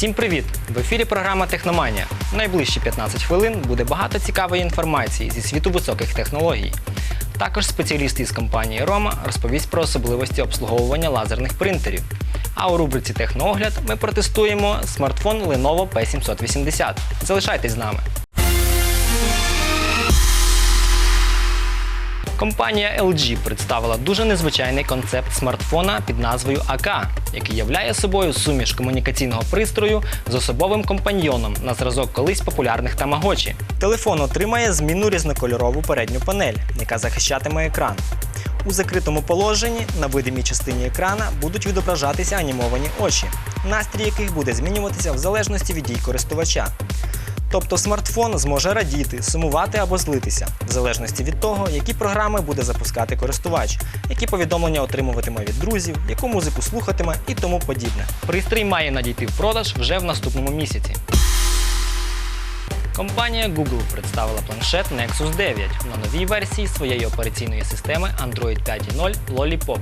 Всім привіт! В ефірі програма Техноманія. Найближчі 15 хвилин буде багато цікавої інформації зі світу високих технологій. Також спеціаліст із компанії Рома розповість про особливості обслуговування лазерних принтерів. А у рубриці Техноогляд ми протестуємо смартфон Lenovo P780. Залишайтесь з нами. Компанія LG представила дуже незвичайний концепт смартфона під назвою АК, який являє собою суміш комунікаційного пристрою з особовим компаньйоном на зразок колись популярних Тамагочі. Телефон отримає змінну різнокольорову передню панель, яка захищатиме екран. У закритому положенні на видимій частині екрана будуть відображатися анімовані очі, настрій яких буде змінюватися в залежності від дій користувача. Тобто смартфон зможе радіти, сумувати або злитися, в залежності від того, які програми буде запускати користувач, які повідомлення отримуватиме від друзів, яку музику слухатиме і тому подібне. Пристрій має надійти в продаж вже в наступному місяці. Компанія Google представила планшет Nexus 9 на новій версії своєї операційної системи Android 5.0 Lollipop.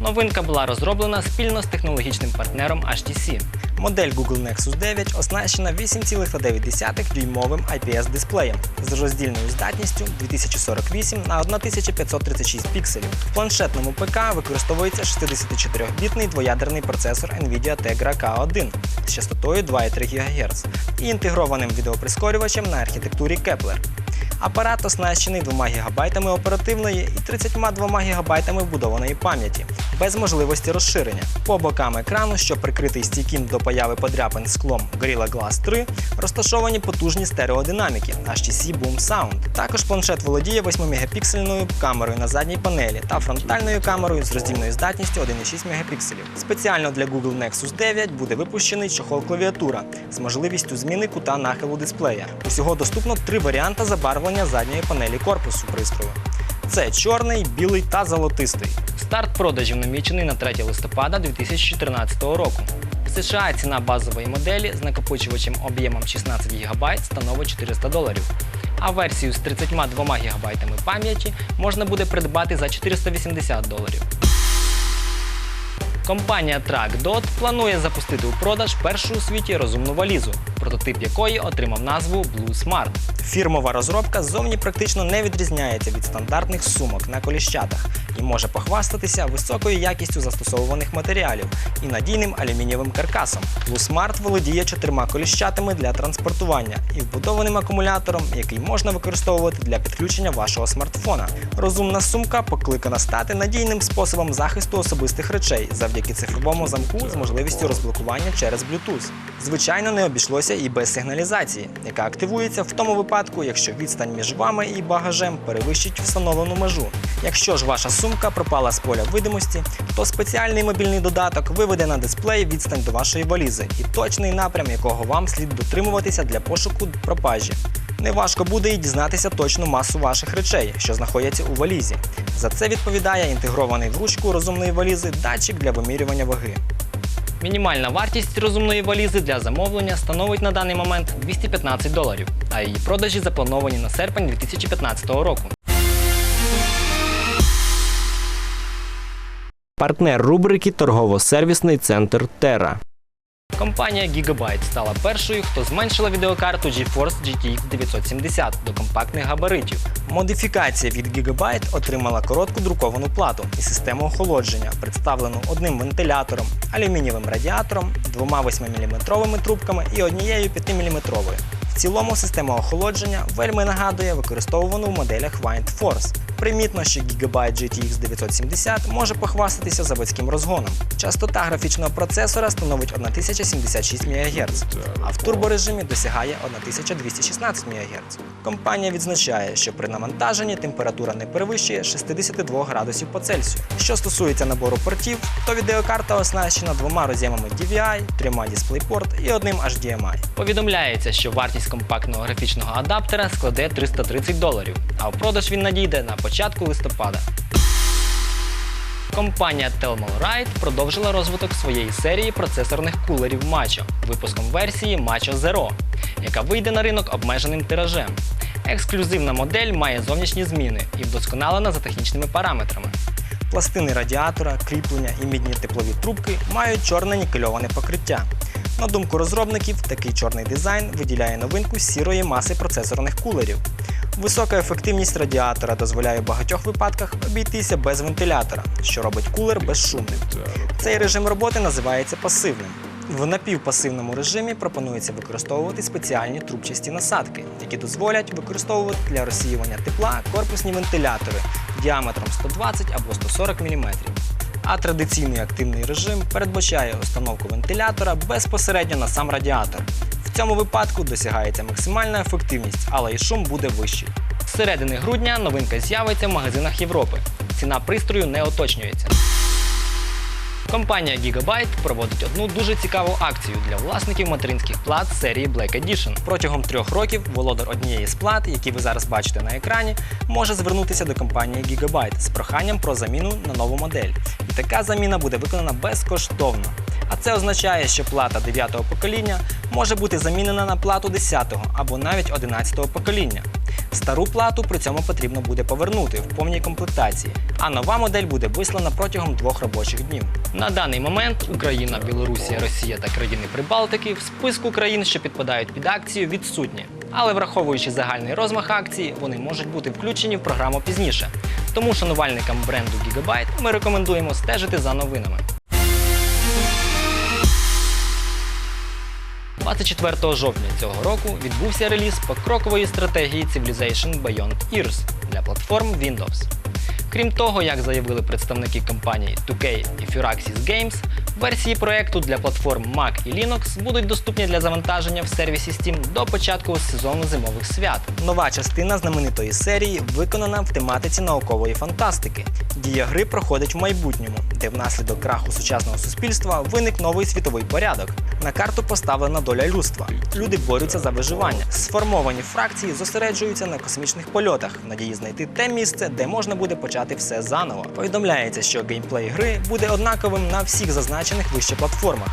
Новинка була розроблена спільно з технологічним партнером HTC. Модель Google Nexus 9 оснащена 8,9 дюймовим IPS-дисплеєм з роздільною здатністю 2048 на 1536 пікселів. В планшетному ПК використовується 64-бітний двоядерний процесор Nvidia Tegra K1 з частотою 2,3 ГГц і інтегрованим відеоприскорювачем на архітектурі Kepler. Апарат оснащений 2 ГБ оперативної і 32 ГБ вбудованої пам'яті, без можливості розширення. По бокам екрану, що прикритий стійким до появи подряпин склом Gorilla Glass 3, розташовані потужні стереодинаміки HTC Boom Sound. Також планшет володіє 8-мегапіксельною камерою на задній панелі та фронтальною камерою з роздільною здатністю 1,6 Мп. Спеціально для Google Nexus 9 буде випущений чохол клавіатура з можливістю зміни кута нахилу дисплея. Усього доступно три варіанти забарвлення задньої панелі корпусу пристрою. Це чорний, білий та золотистий. Старт продажів намічений на 3 листопада 2014 року. В США ціна базової моделі з накопичувачем об'ємом 16 ГБ становить 400 доларів. А версію з 32 ГБ пам'яті можна буде придбати за 480 доларів. Компанія TrackDot планує запустити у продаж першу у світі розумну валізу, прототип якої отримав назву Blue Smart. Фірмова розробка ззовні практично не відрізняється від стандартних сумок на коліщатах і може похвастатися високою якістю застосовуваних матеріалів і надійним алюмінієвим каркасом. Blue Smart володіє чотирма коліщатами для транспортування і вбудованим акумулятором, який можна використовувати для підключення вашого смартфона. Розумна сумка покликана стати надійним способом захисту особистих речей завдяки цифровому замку з можливістю розблокування через Bluetooth. Звичайно, не обійшлося і без сигналізації, яка активується в тому випадку, якщо відстань між вами і багажем перевищить встановлену межу. Якщо ж ваша сумка пропала з поля видимості, то спеціальний мобільний додаток виведе на дисплей відстань до вашої валізи і точний напрям, якого вам слід дотримуватися для пошуку пропажі. Неважко буде і дізнатися точну масу ваших речей, що знаходяться у валізі. За це відповідає інтегрований в ручку розумної валізи датчик для вимірювання ваги. Мінімальна вартість розумної валізи для замовлення становить на даний момент 215 доларів, а її продажі заплановані на серпень 2015 року. Партнер рубрики торгово-сервісний центр Терра. Компанія Gigabyte стала першою, хто зменшила відеокарту GeForce GTX 970 до компактних габаритів. Модифікація від Gigabyte отримала коротку друковану плату і систему охолодження, представлену одним вентилятором, алюмінієвим радіатором, двома 8-мм трубками і однією 5-мм. В цілому система охолодження вельми нагадує використовувану в моделях Wind Force. Примітно, що Gigabyte GTX 970 може похвастатися заводським розгоном. Частота графічного процесора становить 1076 МГц, а в турборежимі досягає 1216 МГц. Компанія відзначає, що при навантаженні температура не перевищує 62 градусів по Цельсію. Що стосується набору портів, то відеокарта оснащена двома роз'ємами DVI, трьома DisplayPort і одним HDMI. Повідомляється, що вартість компактного графічного адаптера складе 330 доларів, а в продаж він надійде на початку листопада. Компанія Telmoride продовжила розвиток своєї серії процесорних кулерів Macho випуском версії Macho Zero, яка вийде на ринок обмеженим тиражем. Ексклюзивна модель має зовнішні зміни і вдосконалена за технічними параметрами. Пластини радіатора, кріплення і мідні теплові трубки мають чорне нікельоване покриття. На думку розробників, такий чорний дизайн виділяє новинку сірої маси процесорних кулерів. Висока ефективність радіатора дозволяє в багатьох випадках обійтися без вентилятора, що робить кулер безшумним. Цей режим роботи називається пасивним. В напівпасивному режимі пропонується використовувати спеціальні трубчасті насадки, які дозволять використовувати для розсіювання тепла корпусні вентилятори діаметром 120 або 140 мм. А традиційний активний режим передбачає установку вентилятора безпосередньо на сам радіатор. В цьому випадку досягається максимальна ефективність, але і шум буде вищий. З середини грудня новинка з'явиться в магазинах Європи. Ціна пристрою не уточнюється. Компанія Gigabyte проводить одну дуже цікаву акцію для власників материнських плат серії Black Edition. Протягом трьох років володар однієї з плат, які ви зараз бачите на екрані, може звернутися до компанії Gigabyte з проханням про заміну на нову модель. І така заміна буде виконана безкоштовно. А це означає, що плата 9-го покоління може бути замінена на плату 10-го або навіть 11-го покоління. Стару плату при цьому потрібно буде повернути в повній комплектації, а нова модель буде вислана протягом двох робочих днів. На даний момент Україна, Білорусія, Росія та країни Прибалтики в списку країн, що підпадають під акцію, відсутні. Але враховуючи загальний розмах акції, вони можуть бути включені в програму пізніше. Тому шанувальникам бренду Gigabyte ми рекомендуємо стежити за новинами. 24 жовтня цього року відбувся реліз покрокової стратегії Civilization Beyond Ears для платформ Windows. Крім того, як заявили представники компаній 2K і Firaxis Games, версії проекту для платформ Mac і Linux будуть доступні для завантаження в сервісі Steam до початку сезону зимових свят. Нова частина знаменитої серії виконана в тематиці наукової фантастики. Дія гри проходить в майбутньому, де внаслідок краху сучасного суспільства виник новий світовий порядок. На карту поставлена доля людства. Люди борються за виживання. Сформовані фракції зосереджуються на космічних польотах, в надії знайти те місце, де можна буде почати все заново. Повідомляється, що геймплей гри буде однаковим на всіх зазначених вище платформах.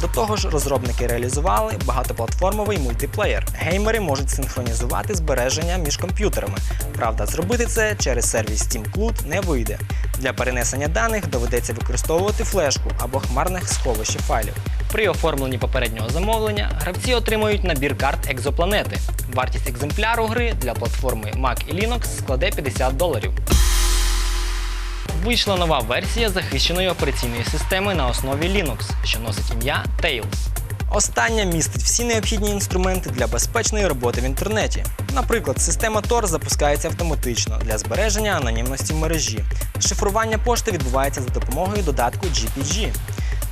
До того ж, розробники реалізували багатоплатформовий мультиплеєр. Геймери можуть синхронізувати збереження між комп'ютерами. Правда, зробити це через сервіс Steam Cloud не вийде. Для перенесення даних доведеться використовувати флешку або хмарне сховище файлів. При оформленні попереднього замовлення гравці отримують набір карт екзопланети. Вартість екземпляру гри для платформи Mac і Linux складе 50 доларів. Вийшла нова версія захищеної операційної системи на основі Linux, що носить ім'я Tails. Остання містить всі необхідні інструменти для безпечної роботи в інтернеті. Наприклад, система Tor запускається автоматично для збереження анонімності мережі. Шифрування пошти відбувається за допомогою додатку GPG.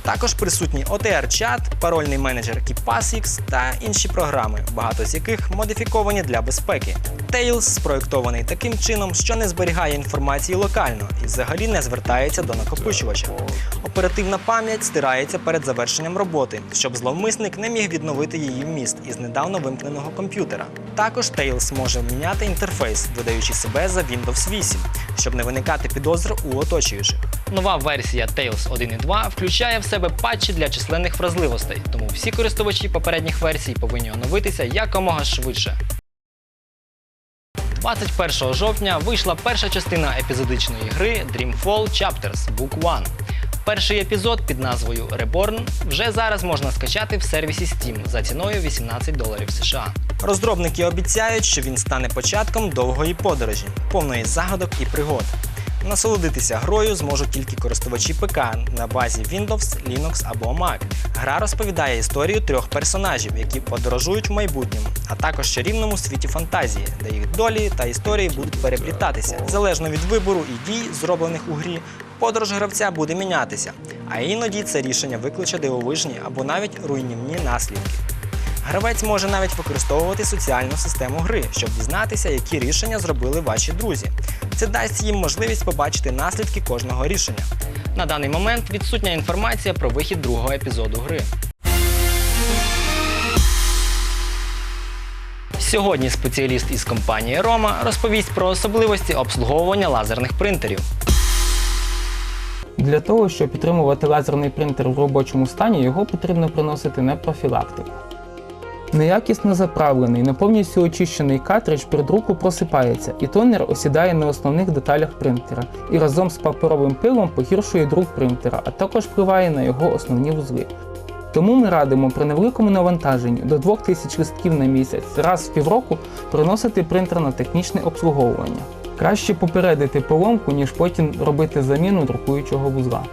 Також присутні OTR-чат, парольний менеджер KeePassX та інші програми, багато з яких модифіковані для безпеки. Tails спроєктований таким чином, що не зберігає інформації локально і взагалі не звертається до накопичувача. Оперативна пам'ять стирається перед завершенням роботи, щоб зловмисник не міг відновити її вміст із недавно вимкненого комп'ютера. Також Tails може міняти інтерфейс, видаючи себе за Windows 8, щоб не виникати підозр у оточуючих. Нова версія Tails 1.2 включає в себе патчі для численних вразливостей, тому всі користувачі попередніх версій повинні оновитися якомога швидше. 21 жовтня вийшла перша частина епізодичної гри Dreamfall Chapters Book 1. Перший епізод під назвою Reborn вже зараз можна скачати в сервісі Steam за ціною 18 доларів США. Розробники обіцяють, що він стане початком довгої подорожі, повної загадок і пригод. Насолодитися грою зможуть тільки користувачі ПК на базі Windows, Linux або Mac. Гра розповідає історію трьох персонажів, які подорожують в майбутньому, а також чарівному світі фантазії, де їх долі та історії будуть переплітатися. Залежно від вибору і дій, зроблених у грі, подорож гравця буде мінятися, а іноді це рішення викличе дивовижні або навіть руйнівні наслідки. Гравець може навіть використовувати соціальну систему гри, щоб дізнатися, які рішення зробили ваші друзі. Це дасть їм можливість побачити наслідки кожного рішення. На даний момент відсутня інформація про вихід другого епізоду гри. Сьогодні спеціаліст із компанії Roma розповість про особливості обслуговування лазерних принтерів. Для того, щоб підтримувати лазерний принтер в робочому стані, його потрібно приносити на профілактику. Неякісно заправлений, не повністю очищений картридж при друку просипається, і тонер осідає на основних деталях принтера і разом з паперовим пилом погіршує друк принтера, а також впливає на його основні вузли. Тому ми радимо при невеликому навантаженні до 2000 листків на місяць раз в півроку приносити принтер на технічне обслуговування. Краще попередити поломку, ніж потім робити заміну друкуючого вузла.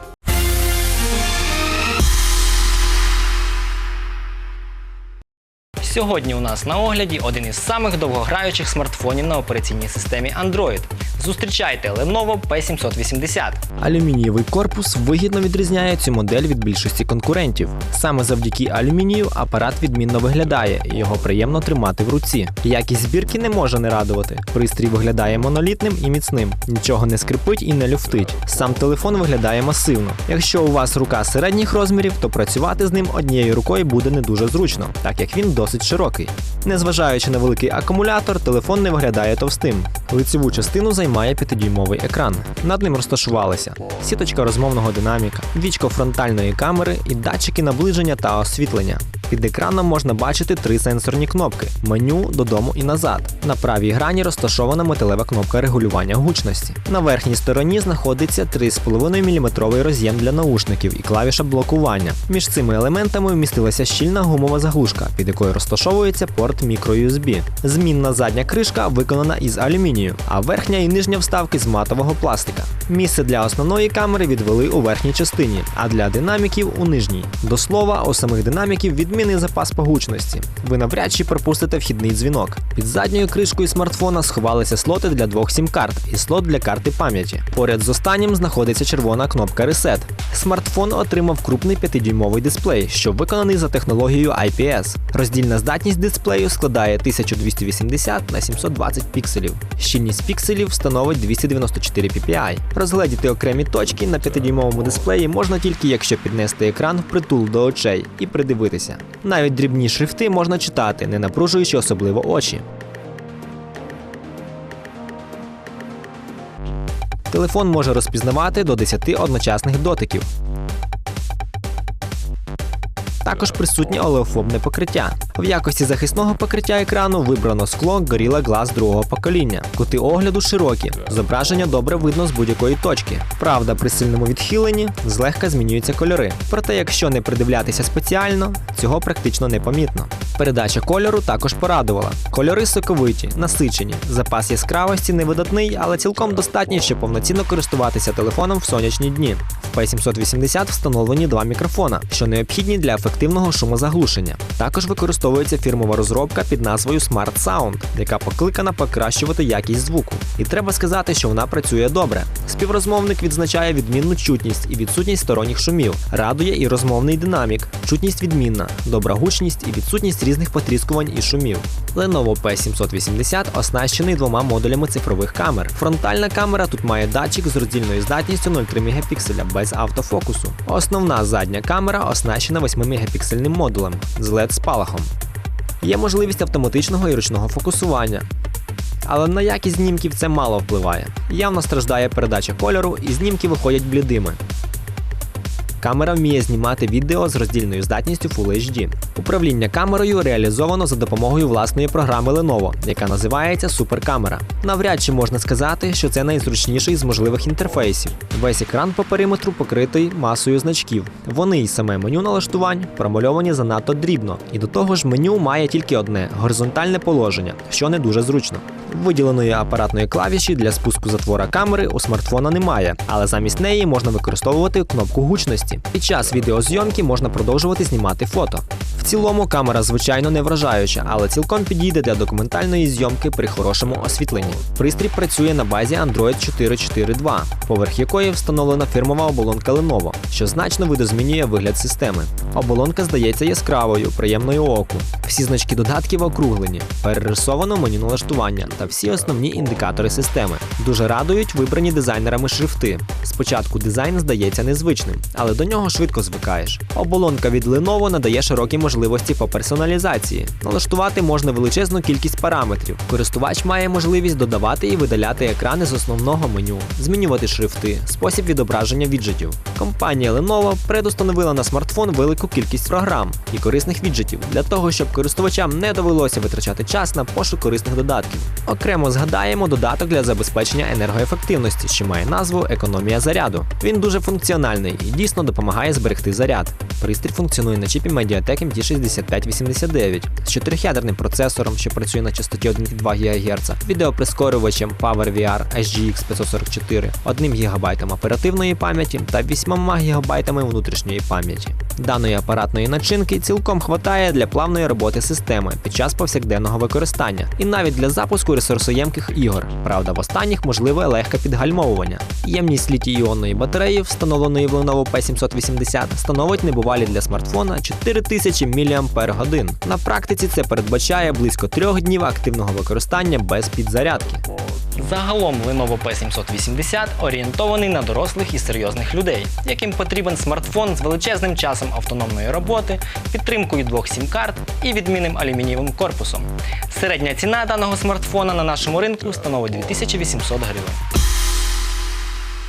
Сьогодні у нас на огляді один із самих довгограючих смартфонів на операційній системі Android. Зустрічайте Lenovo P780. Алюмінієвий корпус вигідно відрізняє цю модель від більшості конкурентів. Саме завдяки алюмінію апарат відмінно виглядає, і його приємно тримати в руці. Якість збірки не може не радувати. Пристрій виглядає монолітним і міцним, нічого не скрипить і не люфтить. Сам телефон виглядає масивно. Якщо у вас рука середніх розмірів, то працювати з ним однією рукою буде не дуже зручно, так як він досить широкий. Незважаючи на великий акумулятор, телефон не виглядає товстим. Лицеву частину займає 5-дюймовий екран. Над ним розташувалися сіточка розмовного динаміка, вічко фронтальної камери і датчики наближення та освітлення. Під екраном можна бачити три сенсорні кнопки: меню, додому і назад. На правій грані розташована металева кнопка регулювання гучності. На верхній стороні знаходиться 3,5 мм роз'єм для наушників і клавіша блокування. Між цими елементами вмістилася щільна гумова заглушка, під якою розташовується порт microUSB. Змінна задня кришка виконана із алюмінію, а верхня і нижня вставки з матового пластика. Місце для основної камери відвели у верхній частині, а для динаміків у нижній. До слова, у самих динаміків відмінний запас по гучності. Ви навряд чи пропустите вхідний дзвінок. Під задньою кришкою смартфона сховалися слоти для двох сім-карт і слот для карти пам'яті. Поряд з останнім знаходиться червона кнопка Reset. Смартфон отримав крупний 5-дюймовий дисплей, що виконаний за технологією IPS. Роздільна здатність дисплею складає 1280 на 720 пікселів. Щільність пікселів становить 294 ppi. Розгледіти окремі точки на 5-дюймовому дисплеї можна тільки якщо піднести екран впритул до очей і придивитися. Навіть дрібні шрифти можна читати, не напружуючи особливо очі. Телефон може розпізнавати до 10 одночасних дотиків. Також присутнє олеофобне покриття. В якості захисного покриття екрану вибрано скло Gorilla Glass другого покоління. Кути огляду широкі, зображення добре видно з будь-якої точки. Правда, при сильному відхиленні злегка змінюються кольори. Проте, якщо не придивлятися спеціально, цього практично не помітно. Передача кольору також порадувала. Кольори соковиті, насичені. Запас яскравості невидатний, але цілком достатній, щоб повноцінно користуватися телефоном в сонячні дні. В P780 встановлені два мікрофона, що необхідні для ефективного шумозаглушення. Також використовується фірмова розробка під назвою Smart Sound, яка покликана покращувати якість звуку. І треба сказати, що вона працює добре. Співрозмовник відзначає відмінну чутність і відсутність сторонніх шумів. Радує і розмовний динамік, чутність відмінна, добра гучність і відсутність різних потріскувань і шумів. Lenovo P780 оснащений двома модулями цифрових камер. Фронтальна камера тут має датчик з роздільною здатністю 0,3 мегапікселя без автофокусу. Основна задня камера оснащена 8 мегапіксельним модулем з LED спалахом. Є можливість автоматичного і ручного фокусування. Але на якість знімків це мало впливає. Явно страждає передача кольору, і знімки виходять блідими. Камера вміє знімати відео з роздільною здатністю Full HD. Управління камерою реалізовано за допомогою власної програми Lenovo, яка називається Суперкамера. Навряд чи можна сказати, що це найзручніший з можливих інтерфейсів. Весь екран по периметру покритий масою значків. Вони й саме меню налаштувань промальовані занадто дрібно, і до того ж меню має тільки одне горизонтальне положення, що не дуже зручно. Виділеної апаратної клавіші для спуску затвора камери у смартфона немає, але замість неї можна використовувати кнопку гучності. Під час відеозйомки можна продовжувати знімати фото. В цілому камера звичайно не вражаюча, але цілком підійде для документальної зйомки при хорошому освітленні. Пристрій працює на базі Android 4.4.2, поверх якої встановлена фірмова оболонка Lenovo, що значно видозмінює вигляд системи. Оболонка здається яскравою, приємною оку. Всі значки додатків округлені, перерисовано меню налаштування та всі основні індикатори системи. Дуже радують вибрані дизайнерами шрифти. Спочатку дизайн здається незвичним, але до нього швидко звикаєш. Оболонка від Lenovo надає широкі можливості по персоналізації. Налаштувати можна величезну кількість параметрів. Користувач має можливість додавати і видаляти екрани з основного меню, змінювати шрифти, спосіб відображення віджитів. Компанія Lenovo предустановила на смартфон велику кількість програм і корисних віджитів для того, щоб користувачам не довелося витрачати час на пошук корисних додатків. Окремо згадаємо додаток для забезпечення енергоефективності, що має назву Економія заряду. Він дуже функціональний і дійсно допомагає зберегти заряд. Пристрій функціонує на чіпі Mediatek MT6589 з 4-ядерним процесором, що працює на частоті 1,2 ГГц, відеоприскорювачем PowerVR HGX 544, 1 ГБ оперативної пам'яті та 8 ГБ внутрішньої пам'яті. Даної апаратної начинки цілком хватає для плавної роботи системи під час повсякденного використання і навіть для запуску ресурсоємких ігор. Правда, в останніх можливе легке підгальмовування. Ємність літій-іонної батареї, встановленої в Lenovo P780, становить небувалі для смартфона 4000 мАч. На практиці це передбачає близько трьох днів активного використання без підзарядки. Загалом Lenovo P780 орієнтований на дорослих і серйозних людей, яким потрібен смартфон з величезним часом автономної роботи, підтримкою двох сім-карт і відмінним алюмінієвим корпусом. Середня ціна даного смартфона на нашому ринку становить 2800 гривень.